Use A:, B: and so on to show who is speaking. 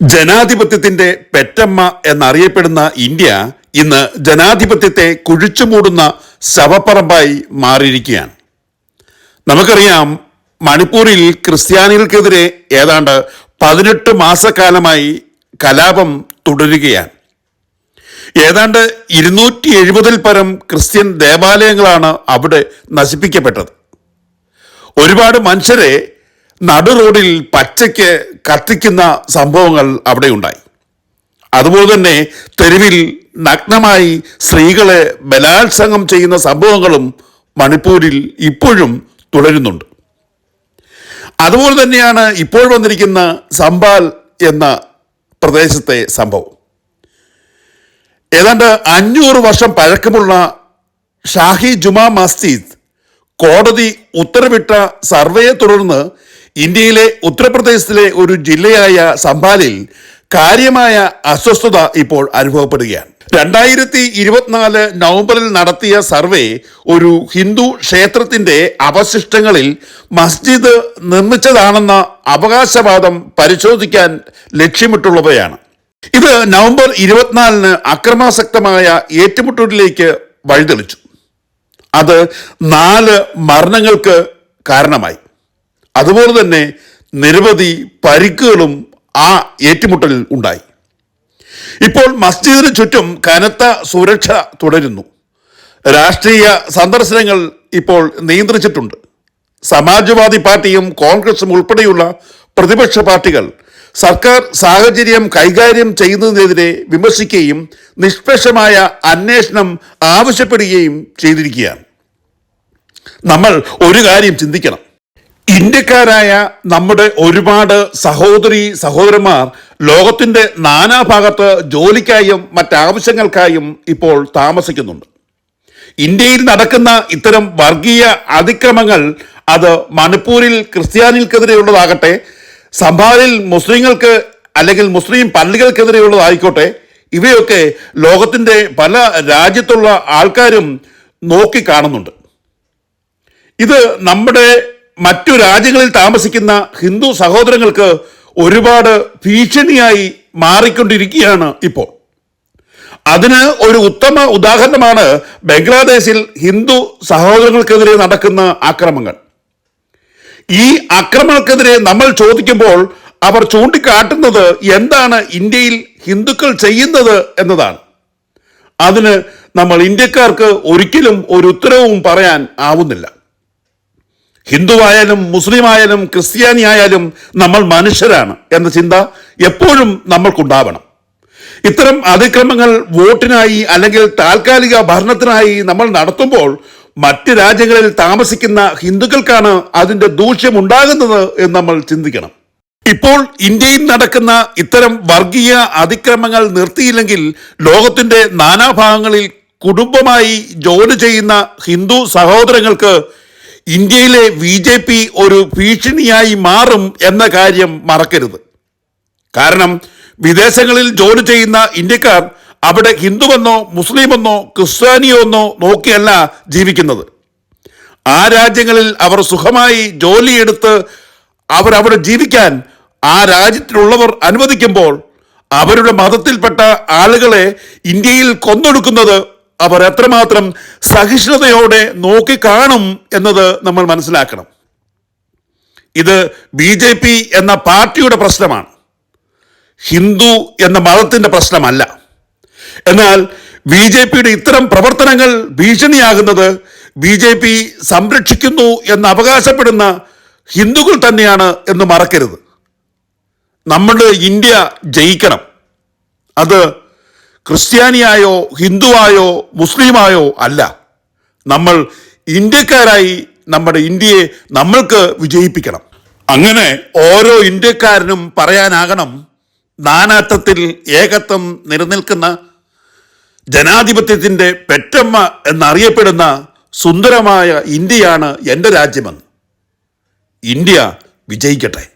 A: ജനാധിപത്യത്തിന്റെ പെറ്റമ്മ എന്നറിയപ്പെടുന്ന ഇന്ത്യ ഇന്ന് ജനാധിപത്യത്തെ കുഴിച്ചുമൂടുന്ന ശവപ്പറമ്പായി മാറിയിരിക്കുകയാണ്. നമുക്കറിയാം മണിപ്പൂരിൽ ക്രിസ്ത്യാനികൾക്കെതിരെ ഏതാണ്ട് പതിനെട്ട് മാസക്കാലമായി കലാപം തുടരുകയാണ്. ഏതാണ്ട് ഇരുന്നൂറ്റി എഴുപതിൽ പരം ക്രിസ്ത്യൻ ദേവാലയങ്ങളാണ് അവിടെ നശിപ്പിക്കപ്പെട്ടത്. ഒരുപാട് മനുഷ്യരെ നടു റോഡിൽ പച്ചയ്ക്ക് കത്തിക്കുന്ന സംഭവങ്ങൾ അവിടെ ഉണ്ടായി. അതുപോലെ തന്നെ തെരുവിൽ നഗ്നമായി സ്ത്രീകളെ ബലാത്സംഗം ചെയ്യുന്ന സംഭവങ്ങളും മണിപ്പൂരിൽ ഇപ്പോഴും തുടരുന്നുണ്ട്. അതുപോലെ തന്നെയാണ് ഇപ്പോൾ വന്നിരിക്കുന്ന സംബാൽ എന്ന പ്രദേശത്തെ സംഭവം. ഏതാണ്ട് അഞ്ഞൂറ് വർഷം പഴക്കമുള്ള ഷാഹി ജുമാ മസ്ജിദ് കോടതി ഉത്തരവിട്ട സർവേയെ തുടർന്ന് ഇന്ത്യയിലെ ഉത്തർപ്രദേശിലെ ഒരു ജില്ലയായ സംഭാലിൽ കാര്യമായ അസ്വസ്ഥത ഇപ്പോൾ അനുഭവപ്പെടുകയാണ്. രണ്ടായിരത്തി ഇരുപത്തിനാല് നവംബറിൽ നടത്തിയ സർവേ ഒരു ഹിന്ദു ക്ഷേത്രത്തിന്റെ അവശിഷ്ടങ്ങളിൽ മസ്ജിദ് നിർമ്മിച്ചതാണെന്ന അവകാശവാദം പരിശോധിക്കാൻ ലക്ഷ്യമിട്ടുള്ളവയാണ്. ഇത് നവംബർ ഇരുപത്തിനാലിന് അക്രമാസക്തമായ ഏറ്റുമുട്ടലിലേക്ക് വഴിതെളിച്ചു. അത് നാല് മരണങ്ങൾക്ക് കാരണമായി. അതുപോലെ തന്നെ നിരവധി പരിക്കുകളും ആ ഏറ്റുമുട്ടലിൽ ഉണ്ടായി. ഇപ്പോൾ മസ്ജിദിന് ചുറ്റും കനത്ത സുരക്ഷ തുടരുന്നു. രാഷ്ട്രീയ സന്ദർശനങ്ങൾ ഇപ്പോൾ നിയന്ത്രിച്ചിട്ടുണ്ട്. സമാജ്വാദി പാർട്ടിയും കോൺഗ്രസും ഉൾപ്പെടെയുള്ള പ്രതിപക്ഷ പാർട്ടികൾ സർക്കാർ സാഹചര്യം കൈകാര്യം ചെയ്യുന്നതിനെതിരെ വിമർശിക്കുകയും നിഷ്പക്ഷമായ അന്വേഷണം ആവശ്യപ്പെടുകയും ചെയ്തിരിക്കുകയാണ്. നമ്മൾ ഒരു കാര്യം ചിന്തിക്കണം. ഇന്ത്യക്കാരായ നമ്മുടെ ഒരുപാട് സഹോദരി സഹോദരന്മാർ ലോകത്തിന്റെ നാനാഭാഗത്ത് ജോലിക്കായും മറ്റാവശ്യങ്ങൾക്കായും ഇപ്പോൾ താമസിക്കുന്നുണ്ട്. ഇന്ത്യയിൽ നടക്കുന്ന ഇത്തരം വർഗീയ അതിക്രമങ്ങൾ അത് മണിപ്പൂരിൽ ക്രിസ്ത്യാനികൾക്കെതിരെയുള്ളതാകട്ടെ സംഭാലിൽ മുസ്ലിങ്ങൾക്ക് അല്ലെങ്കിൽ മുസ്ലിം പള്ളികൾക്കെതിരെയുള്ളതായിക്കോട്ടെ ഇവയൊക്കെ ലോകത്തിന്റെ പല രാജ്യത്തുള്ള ആൾക്കാരും നോക്കിക്കാണുന്നുണ്ട് ഇത് നമ്മുടെ മറ്റു രാജ്യങ്ങളിൽ താമസിക്കുന്ന ഹിന്ദു സഹോദരങ്ങൾക്ക് ഒരുപാട് ഭീഷണിയായി മാറിക്കൊണ്ടിരിക്കുകയാണ് ഇപ്പോൾ. അതിന് ഒരു ഉത്തമ ഉദാഹരണമാണ് ബംഗ്ലാദേശിൽ ഹിന്ദു സഹോദരങ്ങൾക്കെതിരെ നടക്കുന്ന ആക്രമങ്ങൾ. ഈ ആക്രമണങ്ങൾക്കെതിരെ നമ്മൾ ചോദിക്കുമ്പോൾ അവർ ചൂണ്ടിക്കാട്ടുന്നത് എന്താണ് ഇന്ത്യയിൽ ഹിന്ദുക്കൾ ചെയ്യുന്നത് എന്നതാണ്. അതിന് നമ്മൾ ഇന്ത്യക്കാർക്ക് ഒരിക്കലും ഒരു ഉത്തരവും പറയാൻ ആവുന്നില്ല. ഹിന്ദുവായാലും മുസ്ലിം ആയാലും ക്രിസ്ത്യാനി ആയാലും നമ്മൾ മനുഷ്യരാണ് എന്ന ചിന്ത എപ്പോഴും നമ്മൾക്കുണ്ടാവണം. ഇത്തരം അതിക്രമങ്ങൾ വോട്ടിനായി അല്ലെങ്കിൽ താൽക്കാലിക ഭരണത്തിനായി നമ്മൾ നടത്തുമ്പോൾ മറ്റ് രാജ്യങ്ങളിൽ താമസിക്കുന്ന ഹിന്ദുക്കൾക്കാണ് അതിന്റെ ദൂഷ്യം ഉണ്ടാകുന്നത് എന്ന് നമ്മൾ ചിന്തിക്കണം. ഇപ്പോൾ ഇന്ത്യയിൽ നടക്കുന്ന ഇത്തരം വർഗീയ അതിക്രമങ്ങൾ നിർത്തിയില്ലെങ്കിൽ ലോകത്തിന്റെ നാനാഭാഗങ്ങളിൽ കുടുംബമായി ജോലി ചെയ്യുന്ന ഹിന്ദു സഹോദരങ്ങൾക്ക് ഇന്ത്യയിലെ ബി ജെ പി ഒരു ഭീഷണിയായി മാറും എന്ന കാര്യം മറക്കരുത്. കാരണം വിദേശങ്ങളിൽ ജോലി ചെയ്യുന്ന ഇന്ത്യക്കാർ അവിടെ ഹിന്ദുവെന്നോ മുസ്ലിമെന്നോ ക്രിസ്ത്യാനിയോ എന്നോ നോക്കിയല്ല ജീവിക്കുന്നത്. ആ രാജ്യങ്ങളിൽ അവർ സുഖമായി ജോലിയെടുത്ത് അവരവിടെ ജീവിക്കാൻ ആ രാജ്യത്തിലുള്ളവർ അനുവദിക്കുമ്പോൾ അവരുടെ മതത്തിൽപ്പെട്ട ആളുകളെ ഇന്ത്യയിൽ കൊന്നൊടുക്കുന്നത് അവർ എത്രമാത്രം സഹിഷ്ണുതയോടെ നോക്കിക്കാണും എന്നത് നമ്മൾ മനസ്സിലാക്കണം. ഇത് ബി ജെ പി എന്ന പാർട്ടിയുടെ പ്രശ്നമാണ്. ഹിന്ദു എന്ന മതത്തിന്റെ പ്രശ്നമല്ല. എന്നാൽ ബി ജെ പിയുടെ ഇത്തരം പ്രവർത്തനങ്ങൾ ഭീഷണിയാകുന്നത് ബി ജെ പി സംരക്ഷിക്കുന്നു എന്ന് അവകാശപ്പെടുന്ന ഹിന്ദുക്കൾ തന്നെയാണ് എന്ന് മറക്കരുത്. നമ്മുടെ ഇന്ത്യ ജയിക്കണം. അത് ക്രിസ്ത്യാനിയായോ ഹിന്ദുവായോ മുസ്ലിമായോ അല്ല. നമ്മൾ ഇന്ത്യക്കാരായി നമ്മുടെ ഇന്ത്യയെ നമ്മൾക്ക് വിജയിപ്പിക്കണം. അങ്ങനെ ഓരോ ഇന്ത്യക്കാരനും പറയാനാകണം നാനാത്വത്തിൽ ഏകത്വം നിലനിൽക്കുന്ന ജനാധിപത്യത്തിന്റെ പെറ്റമ്മ എന്നറിയപ്പെടുന്ന സുന്ദരമായ ഇന്ത്യയാണ് എന്റെ രാജ്യമെന്ന്. ഇന്ത്യ വിജയിക്കട്ടെ.